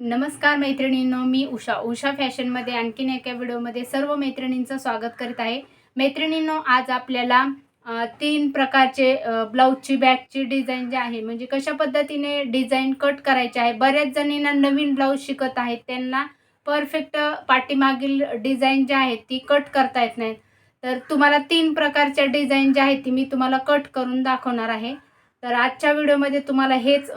नमस्कार मैत्रिणींनो मी उषा. उषा फॅशनमध्ये आणखीन एका व्हिडिओमध्ये सर्व मैत्रिणींचं स्वागत करीत आहे. मैत्रिणींनो आज आपल्याला तीन प्रकारचे ब्लाऊजची बॅगची डिझाईन जे आहे म्हणजे कशा पद्धतीने डिझाईन कट करायचे आहे बऱ्याच जणींना नवीन ब्लाऊज शिकत आहेत त्यांना परफेक्ट पाठीमागील डिझाईन जे आहेत ती कट करता येत नाहीत. तर तुम्हाला तीन प्रकारच्या डिझाईन ज्या आहेत ती मी तुम्हाला कट करून दाखवणार आहे. तर आजच्या व्हिडिओमध्ये तुम्हाला हेच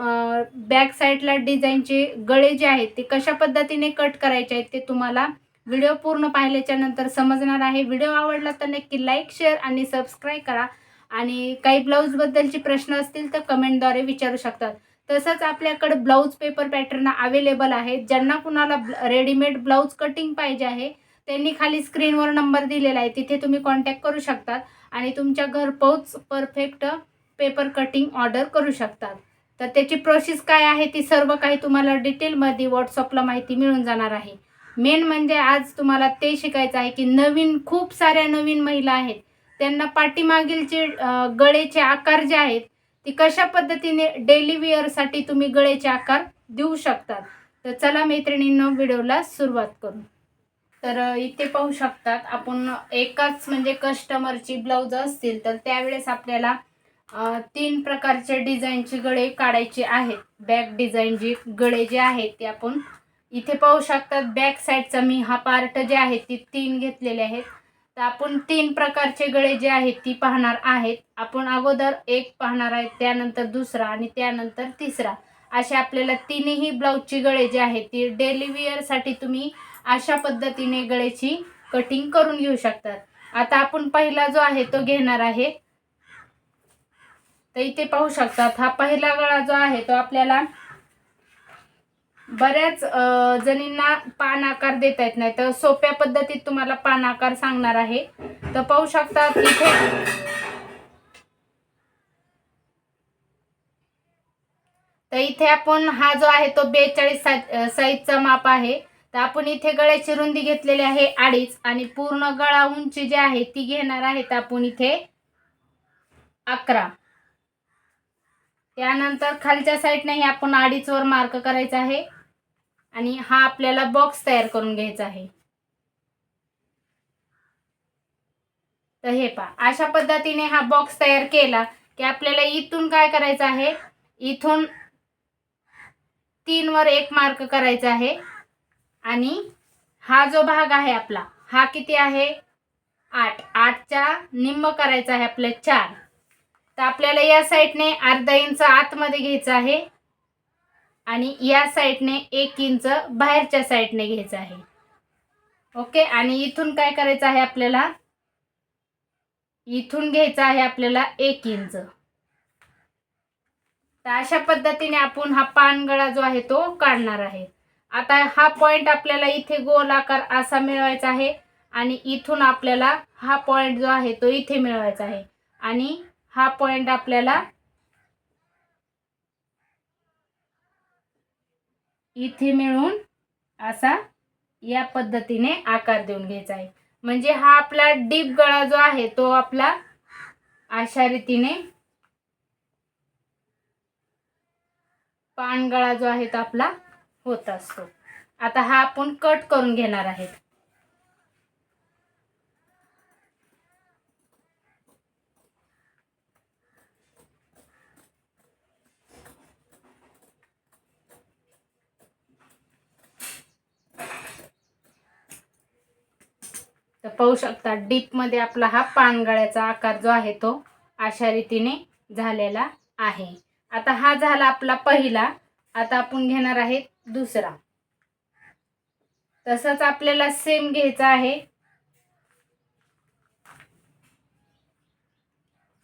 बॅक साईडला डिझाईनचे गळे जे आहेत ते कशा पद्धतीने कट करायचे आहेत ते तुम्हाला व्हिडिओ पूर्ण पाहिल्याच्या नंतर समजणार आहे. व्हिडिओ आवडला तर नक्की लाईक शेअर आणि सबस्क्राईब करा. आणि काही ब्लाऊजबद्दलचे प्रश्न असतील तर कमेंटद्वारे विचारू शकतात. तसंच आपल्याकडे ब्लाऊज पेपर पॅटर्न अवेलेबल आहेत ज्यांना कुणाला रेडीमेड ब्लाऊज कटिंग पाहिजे आहे त्यांनी खाली स्क्रीनवर नंबर दिलेला आहे. तिथे तुम्ही कॉन्टॅक्ट करू शकतात. आणि तुमच्या घरपोच परफेक्ट पेपर कटिंग ऑर्डर करू शकतात. तर त्याची प्रोसेस काय आहे ती सर्व काही तुम्हाला डिटेलमध्ये व्हॉट्सअपला माहिती मिळून जाणार आहे. मेन म्हणजे आज तुम्हाला ते शिकायचं आहे की नवीन खूप साऱ्या नवीन महिला आहेत. त्यांना पाठीमागीलचे गळेचे आकार जे आहेत ती कशा पद्धतीने डेली वेअरसाठी तुम्ही गळेचे आकार देऊ शकतात. तर चला मैत्रिणींना व्हिडिओला सुरुवात करू. तर इथे पाहू शकतात आपण एकाच म्हणजे कस्टमरची ब्लाऊज असतील तर त्यावेळेस आपल्याला तीन प्रकारचे डिझाईनचे गळे काढायचे आहेत. बॅक डिझाईन जे गळे जे आहेत ते आपण इथे पाहू शकतात. बॅक साईडचा मी हा पार्ट जे आहे ती तीन घेतलेले आहेत. तर आपण तीन प्रकारचे गळे जे आहेत ती पाहणार आहेत. आपण अगोदर एक पाहणार आहेत त्यानंतर दुसरा आणि त्यानंतर तिसरा. असे आपल्याला तीनही ब्लाऊजची गळे जे आहेत ती डेली वेअरसाठी तुम्ही अशा पद्धतीने गळेची कटिंग करून घेऊ शकतात. आता आपण पहिला जो आहे तो घेणार आहे तर इथे पाहू शकतात हा पहिला गळा जो आहे तो आपल्याला बऱ्याच जणींना पान आकार देता येत नाही. तर सोप्या पद्धतीत तुम्हाला पान आकार सांगणार आहे. तर पाहू शकतात इथे तर इथे आपण हा जो आहे तो बेचाळीस साईजचा माप आहे. तर आपण इथे गळ्याची रुंदी घेतलेली आहे अडीच आणि पूर्ण गळा उंची जी आहे ती घेणार आहे तर आपण इथे अकरा. त्यानंतर खालच्या साईडने आपण अडीचवर मार्क करायचा आहे. आणि हा आपल्याला बॉक्स तयार करून घ्यायचा आहे. तर हे पहा अशा पद्धतीने हा बॉक्स तयार केला की आपल्याला इथून काय करायचं आहे? इथून तीनवर एक मार्क करायचा आहे. आणि हा जो भाग आहे आपला हा किती आहे? आठ. आठच्या निम्म करायचा आहे आपल्या चार. तर आपल्याला या साईडने अर्धा इंच आतमध्ये घ्यायचं आहे. आणि या साईडने एक इंच बाहेरच्या साईडने घ्यायचं आहे. ओके आणि इथून काय करायचं आहे आपल्याला? इथून घ्यायचं आहे आपल्याला एक इंच. तर अशा पद्धतीने आपण हा पानगळा जो आहे तो काढणार आहे. आता हा पॉइंट आपल्याला इथे गोल आकार असा मिळवायचा आहे. आणि इथून आपल्याला हा पॉइंट जो आहे तो इथे मिळवायचा आहे. आणि हा पॉइंट आपल्याला इथे मिळून असा या पद्धतीने आकार देऊन घ्यायचा आहे. म्हणजे हा आपला डीप गळा जो आहे तो आपला अशा रीतीने पानगळा जो आहे तो आपला होत असतो. आता हा आपण कट करून घेणार आहेत. तर पाहू शकता डीपमध्ये आपला हा पानगळ्याचा आकार जो आहे तो अशा रीतीने झालेला आहे. आता हा झाला आपला पहिला. आता आपण घेणार आहे दुसरा. तसंच आपल्याला सेम घ्यायचा आहे.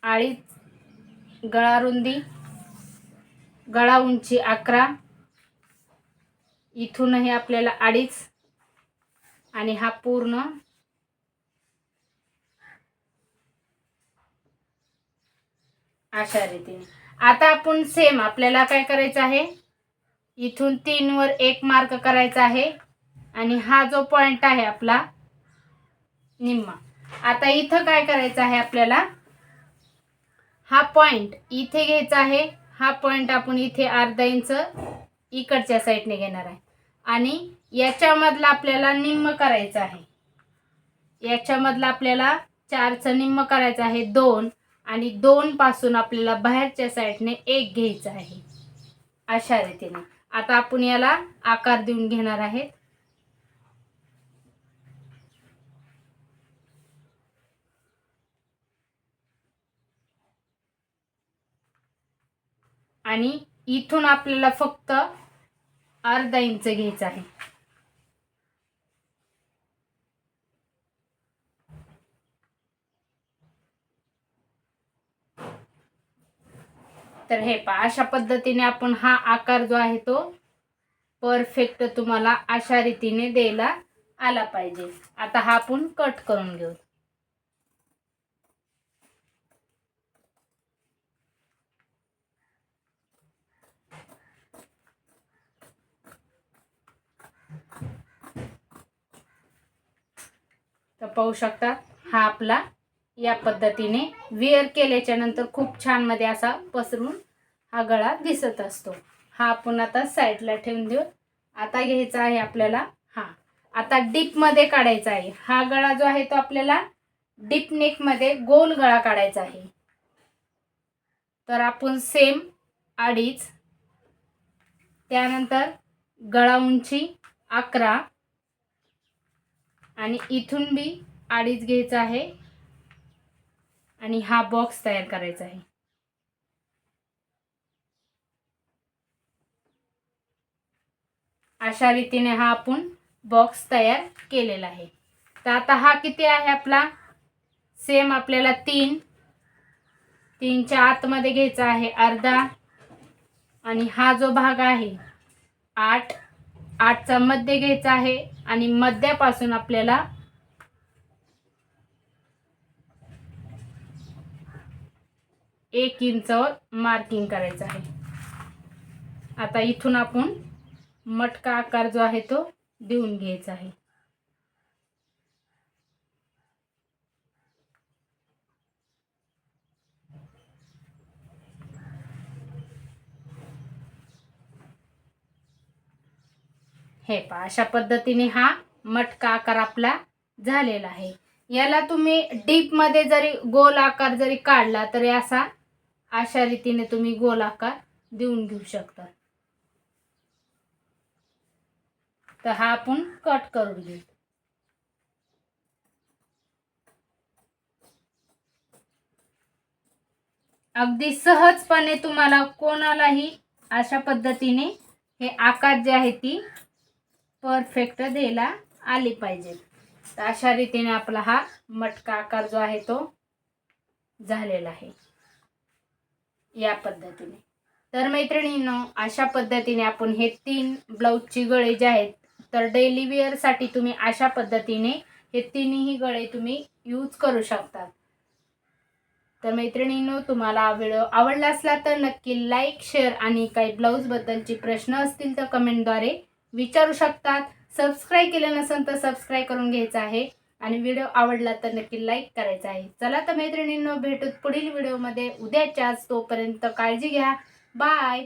अडीच गळा रुंदी गळा उंची अकरा. इथूनही आपल्याला अडीच. आणि हा पूर्ण अशा रीतीने. आता आपण सेम आपल्याला काय करायचं आहे? इथून तीनवर एक मार्क करायचा आहे. आणि हा जो पॉइंट आहे आपला निम्मा. आता इथं काय करायचं आहे आपल्याला? हा पॉइंट इथे घ्यायचा आहे. हा पॉइंट आपण इथे अर्धा इंच इकडच्या साईडने घेणार आहे. आणि याच्यामधला आपल्याला निम्म करायचं आहे. याच्यामधला आपल्याला चारचं निम्म करायचं आहे. दोन. आणि दोन पासून आपल्याला बाहेरच्या साईडने एक घ्यायचा आहे. अशा रीतीने. आता आपण याला आकार देऊन घेणार आहेत. आणि इथून आपल्याला फक्त अर्धा इंच घ्यायचं आहे. तर हे पा अशा पद्धतीने आपण हा आकार जो आहे तो परफेक्ट तुम्हाला अशा रीतीने द्यायला आला पाहिजे. आता हा आपण कट करून घेऊ. तर पाहू शकता हा आपला या पद्धतीने वेअर केल्याच्यानंतर खूप छानमध्ये असा पसरून हा गळा दिसत असतो. हा आपण आता साईडला ठेवून देऊ. आता घ्यायचा आहे आपल्याला हा. आता डीपमध्ये काढायचा आहे. हा गळा जो आहे तो आपल्याला डीप नेकमध्ये गोल गळा काढायचा आहे. तर आपण सेम अडीच त्यानंतर गळा उंची अकरा आणि इथून बी अडीच घ्यायचा आहे. आणि हा बॉक्स तयार करायचा आहे. अशा रीतीने हा आपण बॉक्स तयार केलेला आहे. तर आता हा किती आहे आपला? सेम आपल्याला तीन. तीनच्या आतमध्ये घ्यायचा आहे अर्धा. आणि हा जो भाग आहे आठ. आठचा मध्य घ्यायचा आहे आणि मध्यापासून आपल्याला एक इंचावर मार्किंग करायचं आहे. आता इथून आपण मटका आकार जो आहे तो देऊन घ्यायचा आहे. हे पहा अशा पद्धतीने हा मटका आकार आपला झालेला आहे. याला तुम्ही डीपमध्ये जरी गोल आकार जरी काढला तरी असा अशा रीतीने तुम्ही गोल आकार देऊन घेऊ शकता. तर हा आपण कट करून घेऊ. अगदी सहजपणे तुम्हाला कोणालाही अशा पद्धतीने हे आकार जे आहे ती परफेक्ट द्यायला आली पाहिजे. तर अशा रीतीने आपला हा मटका आकार जो आहे तो झालेला आहे. या पद्धतीने. तर मैत्रिणींनो अशा पद्धतीने आपण हे तीन ब्लाऊजची गळे जे आहेत तर डेली वेअरसाठी तुम्ही अशा पद्धतीने हे तिन्ही गळे तुम्ही यूज करू शकतात. तर मैत्रिणींनो तुम्हाला व्हिडिओ आवडला असला तर नक्की लाईक शेअर आणि काही ब्लाऊजबद्दलचे प्रश्न असतील तर कमेंटद्वारे विचारू शकतात. सबस्क्राईब केलं नसेल तर सबस्क्राईब करून घ्यायचं आहे. आणि व्हिडिओ आवडला तर नक्की लाईक करायचा आहे. चला तर मैत्रिणींनो भेटूत पुढील व्हिडिओमध्ये. उद्याच्याच तोपर्यंत काळजी घ्या. बाय.